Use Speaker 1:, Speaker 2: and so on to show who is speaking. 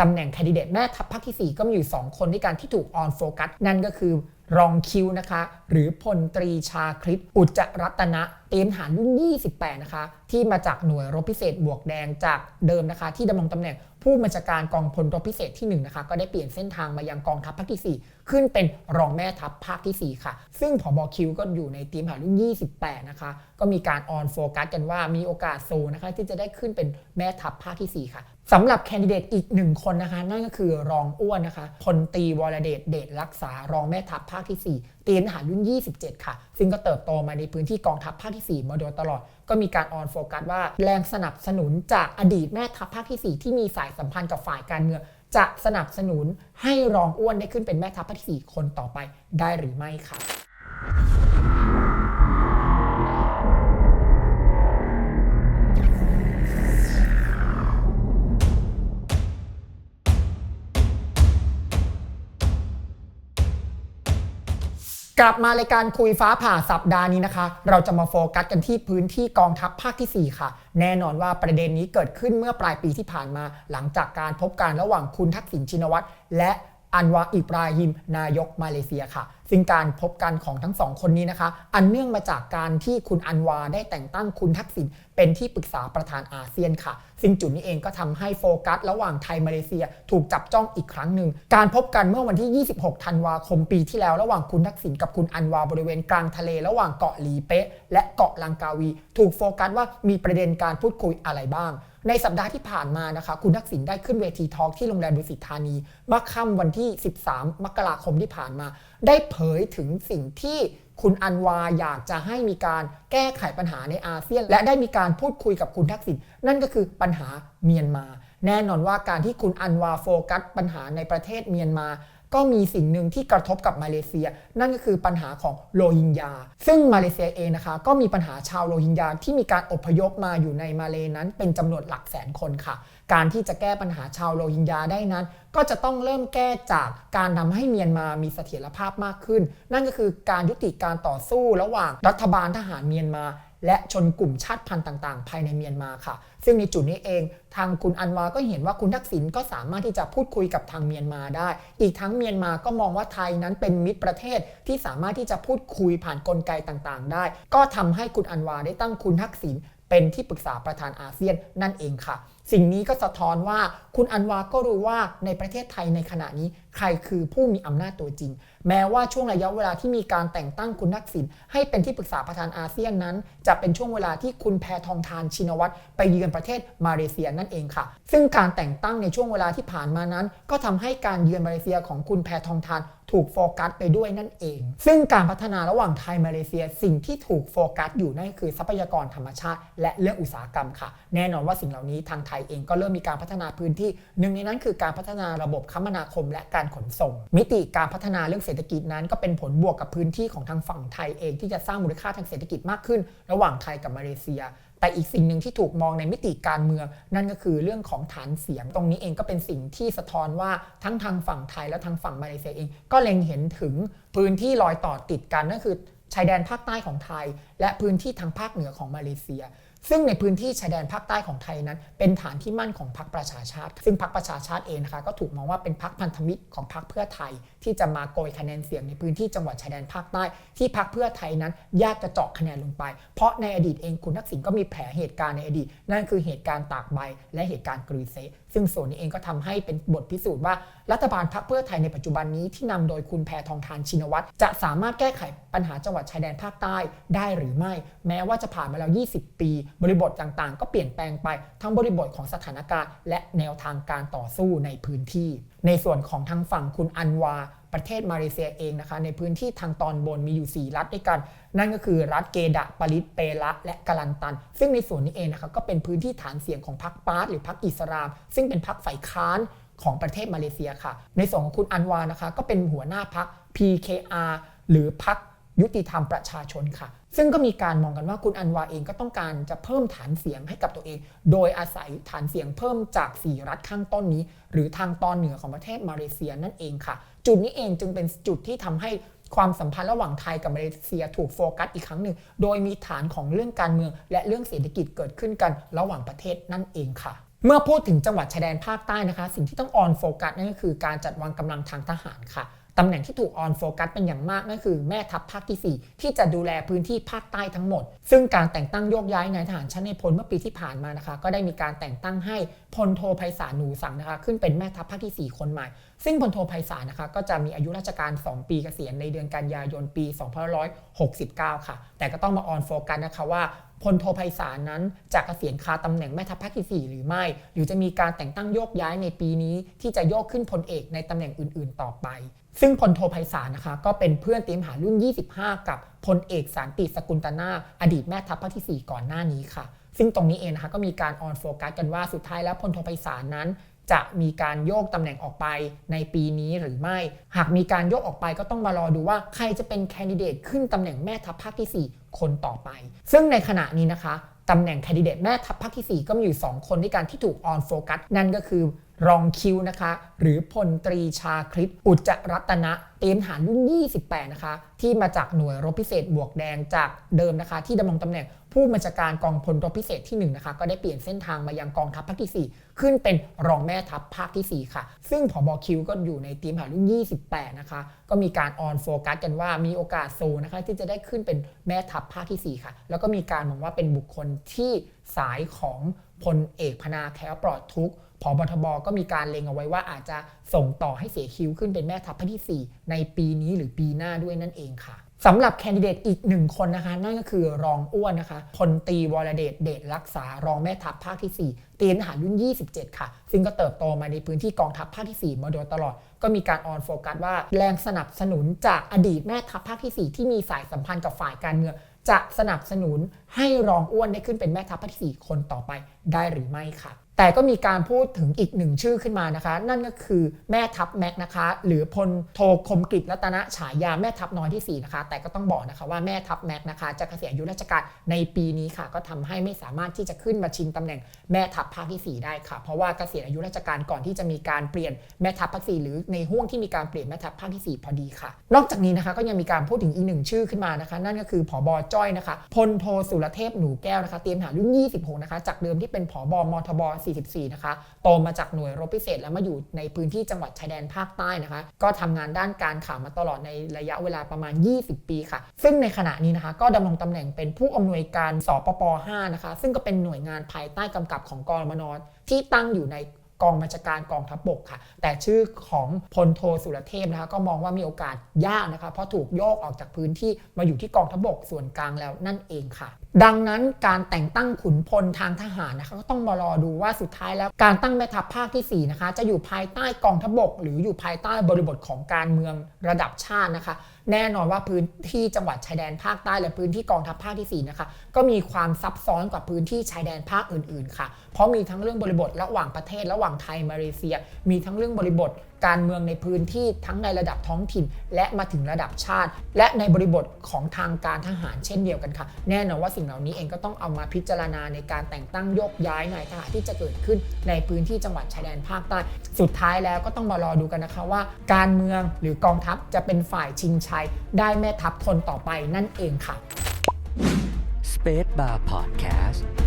Speaker 1: ตำแหน่งแคนดิเดตแม่ทัพภาคที่ 4 ก็มีอยู่ 2 คนด้วยกันที่ถูกออนโฟกัส นั่นก็คือรองคิวนะคะ หรือพลตรีชาคริตอุจจรัตนะเตรียมหารรุ่น 28 นะคะ ที่มาจากหน่วยรบพิเศษบวกแดงจากเดิมนะคะ ที่ดำรงตำแหน่ง ผู้บัญชาการกองพลรบพิเศษที่1นะคะก็ได้เปลี่ยนเส้นทางมายังกองทัพภาคที่ 4 ขึ้นเป็นรองแม่ทัพภาคที่ 4 ค่ะ ซึ่งผบคิวก็อยู่ในเตรียมหารุ่น28 นะคะ ก็มีการออนโฟกัสกันว่ามีโอกาสสูงนะคะที่จะได้ขึ้นเป็นแม่ทัพภาคที่ 4 ค่ะสำหรับแคนดิเดตอีกหนึ่งคนนะคะ นั่นก็คือรองอ้วนนะคะพลตีวรเดชเดชรักษารองแม่ทัพภาคที่4เตียมทหารุ่น 27 ค่ะ ซึ่งก็เติบโตมาในพื้นที่กองทัพภาคที่ 4 มาโดยตลอด ก็มีการออนโฟกัสว่าแรงสนับสนุนจากอดีตแม่ทัพภาคที่ 4 ที่มีสายสัมพันธ์กับฝ่ายการเมืองจะสนับสนุนให้รองอ้วนได้ขึ้นเป็นแม่ทัพภาคที่ 4 คนต่อไปได้หรือไม่ค่ะ กลับมารายการคุยฟ้าผ่าสัปดาห์นี้นะคะ เราจะมาโฟกัสกันที่พื้นที่กองทัพภาคที่ 4 ค่ะ แน่นอนว่าประเด็นนี้เกิดขึ้นเมื่อปลายปีที่ผ่านมา หลังจากการพบการระหว่างคุณทักษิณชินวัตรและ อันวาอิบราฮิม นายกมาเลเซียค่ะ ซึ่งการพบกันของทั้งสองคนนี้นะคะ อันเนื่องมาจากการที่คุณอันวาได้แต่งตั้งคุณทักษิณเป็นที่ปรึกษาประธานอาเซียนค่ะ ซึ่งจุดนี้เองก็ทำให้โฟกัส ระหว่างไทยมาเลเซียถูกจับจ้องอีกครั้งหนึ่ง การพบกันเมื่อวันที่ 26 ธันวาคมปีที่แล้ว ระหว่างคุณทักษิณกับคุณอันวาบริเวณกลางทะเล ระหว่างเกาะหลีเป๊ะ และเกาะลังกาวี ถูกโฟกัสว่ามีประเด็นการพูดคุยอะไรบ้าง ในสัปดาห์ที่ผ่านมานะคะ คุณทักษิณได้ขึ้นเวทีทอล์กที่โรงแรมดุสิตธานีเมื่อค่ำวันที่ 13 มกราคมที่ผ่านมา ได้เผยถึงสิ่งที่คุณอันวาอยากจะให้มีการแก้ไขปัญหาในอาเซียน และได้มีการพูดคุยกับคุณทักษิณนั่นก็คือปัญหาเมียนมา แน่นอนว่าการที่คุณอันวาโฟกัสปัญหาในประเทศเมียนมา ก็มีสิ่งหนึ่งที่กระทบกับมาเลเซีย นั่นก็คือปัญหาของโรฮิงญา ซึ่งมาเลเซียเองนะคะ ก็มีปัญหาชาวโรฮิงญาที่มีการอพยพมาอยู่ในมาเลนั้น เป็นจำนวนหลักแสนคนค่ะ การที่จะแก้ปัญหาชาวโรฮิงญาได้นั้น ก็จะต้องเริ่มแก้จากการทำให้เมียนมามีเสถียรภาพมากขึ้น นั่นก็คือการยุติการต่อสู้ระหว่างรัฐบาลทหารเมียนมา และชนกลุ่มชาติพันธุ์ต่างๆ ภายในเมียนมาค่ะ ซึ่งในจุดนี้เอง ทางคุณอันวาก็เห็นว่าคุณทักษิณก็สามารถที่จะพูดคุยกับทางเมียนมาได้ อีกทั้งเมียนมาก็มองว่าไทยนั้นเป็นมิตรประเทศที่สามารถที่จะพูดคุยผ่านนกลไกต่างๆ ได้ ก็ทำให้คุณอันวาได้ตั้งคุณทักษิณเป็นที่ปรึกษาประธานอาเซียนนั่นเองค่ะ สิ่งนี้ก็สะท้อนว่าคุณอันวาก็รู้ว่าในประเทศไทยในขณะนี้ ใครคือผู้มีอำนาจตัวจริง แม้ว่าช่วงระยะเวลาที่มีการแต่งตั้งคุณทักษิณให้เป็นที่ปรึกษาประธานอาเซียนนั้น จะเป็นช่วงเวลาที่คุณแพทองทานชินวัตรไปเยือนประเทศมาเลเซียนั่นเองค่ะ ซึ่งการแต่งตั้งในช่วงเวลาที่ผ่านมานั้น ก็ทำให้การเยือนมาเลเซียของคุณแพทองทานถูกโฟกัสไปด้วยนั่นเอง ซึ่งการพัฒนาระหว่างไทยมาเลเซียสิ่งที่ถูกโฟกัสอยู่นั่นคือทรัพยากรธรรมชาติ และเรื่องอุตสาหกรรมค่ะ แน่นอนว่าสิ่งเหล่านี้ทางไทยเองก็เริ่มมีการพัฒนาพื้นที่ หนึ่งในนั้นคือการพัฒนาระบบคมนาคมและการขนส่ง มิติการพัฒนาเรื่องเศรษฐกิจนั้น ก็เป็นผลบวกกับพื้นที่ของทางฝั่งไทยเองที่จะสร้างมูลค่าทางเศรษฐกิจมากขึ้น ระหว่างไทยกับมาเลเซีย แต่อีกสิ่งหนึ่งที่ถูกมองในมิติการเมือง นั่นก็คือเรื่องของฐานเสียง ตรงนี้เองก็เป็นสิ่งที่สะท้อนว่าทั้งทางฝั่งไทยและทางฝั่งมาเลเซียเอง ก็เล็งเห็นถึงพื้นที่รอยต่อติดกันนั่นคือชายแดนภาคใต้ของไทย และพื้นที่ทางภาคเหนือของมาเลเซีย ซึ่งในพื้นที่ชายแดนภาคใต้ของไทยนั้น เป็นฐานที่มั่นของพรรคประชาชาติ ซึ่งพรรคประชาชาติเองนะคะก็ถูกมองว่าเป็นพรรคพันธมิตรของพรรคเพื่อไทย ที่จะมาโกยคะแนนเสียงในพื้นที่จังหวัดชายแดนภาคใต้ ที่พรรคเพื่อไทยนั้น ยากจะเจาะคะแนนลงไป เพราะในอดีตเองคุณทักษิณก็มีแผลเหตุการณ์ในอดีต นั่นคือเหตุการณ์ตากใบและเหตุการณ์กรีเซ ซึ่งส่วนนี้เองก็ทำให้เป็นบทพิสูจน์ว่า รัฐบาลพรรคเพื่อไทยในปัจจุบันนี้ที่นำโดยคุณแพทองทานชินวัตรจะสามารถแก้ไขปัญหาจังหวัดชายแดนภาคใต้ได้หรือไม่ แม้ว่าจะผ่านมาแล้ว 20 ปี บริบทต่างๆ ก็เปลี่ยนแปลงไปทั้งบริบทของสถานการณ์ และแนวทางการต่อสู้ในพื้นที่ ในส่วนของทางฝั่งคุณอันวาประเทศมาเลเซียเองนะคะในพื้นที่ทางตอนบนมีอยู่ 4 รัฐด้วยกัน นั่นก็คือรัฐเกดะปริตเปละและกาลันตัน ซึ่งในส่วนนี้เองนะคะก็เป็นพื้นที่ฐานเสียงของพรรคปาร์ตหรือพรรคอิสลาม ซึ่งเป็นพรรคฝ่ายค้านของประเทศมาเลเซียค่ะ ในส่วนของคุณอันวานะคะก็เป็นหัวหน้าพรรค PKR หรือพรรคยุติธรรมประชาชนค่ะ ซึ่งก็มีการมองกันว่าคุณอันวาเองก็ต้องการจะเพิ่มฐานเสียงให้กับตัวเอง โดยอาศัยฐานเสียงเพิ่มจาก 4 รัฐข้างต้นนี้ หรือทางตอนเหนือของประเทศมาเลเซียนั่นเองค่ะ จุดนี้เองจึงเป็นจุดที่ทำให้ ความสัมพันธ์ระหว่างไทยกับมาเลเซียถูกโฟกัสอีกครั้งหนึ่ง โดยมีฐานของเรื่องการเมือง และเรื่องเศรษฐกิจเกิดขึ้นกันระหว่างประเทศนั่นเองค่ะเมื่อพูดถึงจังหวัดชายแดนภาคใต้นะคะ สิ่งที่ต้องออนโฟกัสนั่นก็คือการจัดวางกำลังทางทหารค่ะ ตำแหน่งที่ถูกออนโฟกัสเป็นอย่างมากนั่นคือแม่ทัพภาคที่ 4 ที่จะดูแลพื้นที่ภาคใต้ทั้งหมด ซึ่งการแต่งตั้งโยกย้ายนายทหารชั้นในพลเมื่อปีที่ผ่านมานะคะ ก็ได้มีการแต่งตั้งให้พลโทไพศาลหนูสังนะคะ ขึ้นเป็นแม่ทัพภาคที่ 4 คนใหม่ ซึ่งพลโทไพศาลนะคะ ก็จะมีอายุราชการ 2 ปีเกษียณในเดือนกันยายนปี2569 ค่ะ แต่ก็ต้องมาออนโฟกัสนะคะว่าพลโทไพศาลนั้นจะเกษียณคาตำแหน่งแม่ทัพภาคที่ 4 หรือไม่ หรือจะมีการแต่งตั้งโยกย้ายในปีนี้ ที่จะโยกขึ้นพลเอกในตำแหน่งอื่น ๆ ต่อไป ซึ่งพลโทไพศาลนะคะ ก็เป็นเพื่อนเตรียมหารุ่น 25 กับพลเอกสารติสกุลตนา อดีตแม่ทัพภาคที่ 4 ก่อนหน้านี้ค่ะ ซึ่งตรงนี้เองนะคะก็มีการออนโฟกัสกันว่าสุดท้ายแล้วพลโทไพศาลนั้น จะมีการโยกตำแหน่งออกไปในปีนี้หรือไม่ หากมีการโยกออกไปก็ต้องมารอดูว่าใครจะเป็นแคนดิเดตขึ้นตำแหน่งแม่ทัพภาคที่ 4 คนต่อไป ซึ่งในขณะนี้นะคะ ตำแหน่งแคนดิเดตแม่ทัพภาคที่ 4 ก็มีอยู่ 2 คนด้วยกันที่ถูกออนโฟกัส นั่นก็คือรองคิวนะคะ หรือพลตรีชาคริตอุจจรัตนะเตรียมหารรุ่น 28 นะคะ ที่มาจากหน่วยรบพิเศษบวกแดงจากเดิมนะคะ ที่ดำรงตำแหน่ง ผู้บัญชาการกองพลรบพิเศษที่1นะคะก็ได้เปลี่ยนเส้นทางมายังกองทัพภาคที่ 4 ขึ้นเป็นรองแม่ทัพภาคที่ 4 ค่ะ ซึ่งผบคิวก็อยู่ในเตรียมหารุ่น28 นะคะ ก็มีการออนโฟกัสกันว่ามีโอกาสสูงนะคะที่จะได้ขึ้นเป็นแม่ทัพภาคที่ 4 ค่ะ แล้วก็มีการมองว่าเป็นบุคคลที่สายของพลเอกพนาแคล้วปลอดทุกข์พบทบก็มีการเล็งเอาไว้ว่าอาจจะส่งต่อให้เสียคิวขึ้นเป็นแม่ทัพภาคที่ 4 ในปีนี้หรือปีหน้าด้วยนั่นเองค่ะ สำหรับแคนดิเดตอีกหนึ่งคนนะคะ นั่นก็คือรองอ้วนนะคะพลตีวรเดชเดชรักษารองแม่ทัพภาคที่4เตียทหารรุ่น 27 ค่ะ ซึ่งก็เติบโตมาในพื้นที่กองทัพภาคที่ 4 มาโดยตลอด ก็มีการออนโฟกัสว่าแรงสนับสนุนจากอดีตแม่ทัพภาคที่ 4 ที่มีสายสัมพันธ์กับฝ่ายการเมืองจะสนับสนุนให้รองอ้วนได้ขึ้นเป็นแม่ทัพภาคที่ 4 คนต่อไปได้หรือไม่ค่ะ แต่ก็มีการพูดถึงอีกหนึ่งชื่อขึ้นมานะคะ นั่นก็คือแม่ทัพแม็กนะคะ หรือพลโทคมกฤษรัตนฉายาแม่ทัพน้อยที่ 4 นะคะ แต่ก็ต้องบอกนะคะว่าแม่ทัพแม็กนะคะ จะเกษียณอายุราชการในปีนี้ค่ะ ก็ทำให้ไม่สามารถที่จะขึ้นมาชิงตำแหน่งแม่ทัพภาคที่ 4 ได้ค่ะ เพราะว่าเกษียณอายุราชการก่อนที่จะมีการเปลี่ยนแม่ทัพภาคสี่หรือในห่วงที่มีการเปลี่ยนแม่ทัพภาคที่ 4 พอดีค่ะ นอกจากนี้นะคะก็ยังมีการพูดถึงอีกหนึ่งชื่อขึ้นมานะคะ นั่นก็คือผบจ้อยนะคะพลโทสุรเทพหนูแก้วนะคะเตรียมหารรุ่น26นะคะจากเดิมที่เป็นผบมทบ44 นะคะ โตมาจากหน่วยรบพิเศษ แล้วมาอยู่ในพื้นที่จังหวัดชายแดนภาคใต้นะคะ ก็ทำงานด้านการข่าวมาตลอดในระยะเวลาประมาณ 20 ปีค่ะ ซึ่งในขณะนี้นะคะ ก็ดำรงตำแหน่งเป็นผู้อำนวยการสปป 5 นะคะ ซึ่งก็เป็นหน่วยงานภายใต้กำกับของกรมนที่ตั้งอยู่ใน กองบัญชาการกองทัพบกค่ะ แต่ชื่อของพลโทสุรเทพนะคะก็มองว่ามีโอกาสยากนะคะ เพราะถูกโยกออกจากพื้นที่มาอยู่ที่กองทัพบกส่วนกลางแล้วนั่นเองค่ะ ดังนั้นการแต่งตั้งขุนพลทางทหารนะคะก็ต้องมารอดูว่าสุดท้ายแล้วการตั้งแม่ทัพภาคที่ 4 นะคะ จะอยู่ภายใต้กองทัพบกหรืออยู่ภายใต้บริบทของการเมืองระดับชาตินะคะ แน่นอนว่าพื้นที่จังหวัดชายแดนภาคใต้และพื้นที่กองทัพภาคที่ 4 นะคะ ก็มีความซับซ้อนกว่าพื้นที่ชายแดนภาคอื่นๆ ค่ะ เพราะมีทั้งเรื่องบริบทระหว่างประเทศระหว่างไทยมาเลเซีย มีทั้งเรื่องบริบทการเมืองในพื้นที่ทั้งในระดับท้องถิ่น และมาถึงระดับชาติ และในบริบทของทางการทหารเช่นเดียวกันค่ะ แน่นอนว่าสิ่งเหล่านี้เองก็ต้องเอามาพิจารณาในการแต่งตั้งโยกย้ายนายทหารที่จะเกิดขึ้นในพื้นที่จังหวัดชายแดนภาคใต้ สุดท้ายแล้วก็ต้องมารอดูกันนะคะว่า การเมืองหรือกองทัพจะเป็นฝ่ายชิงชัย ได้แม่ทัพคนต่อไปนั่นเองค่ะ
Speaker 2: Space Bar Podcast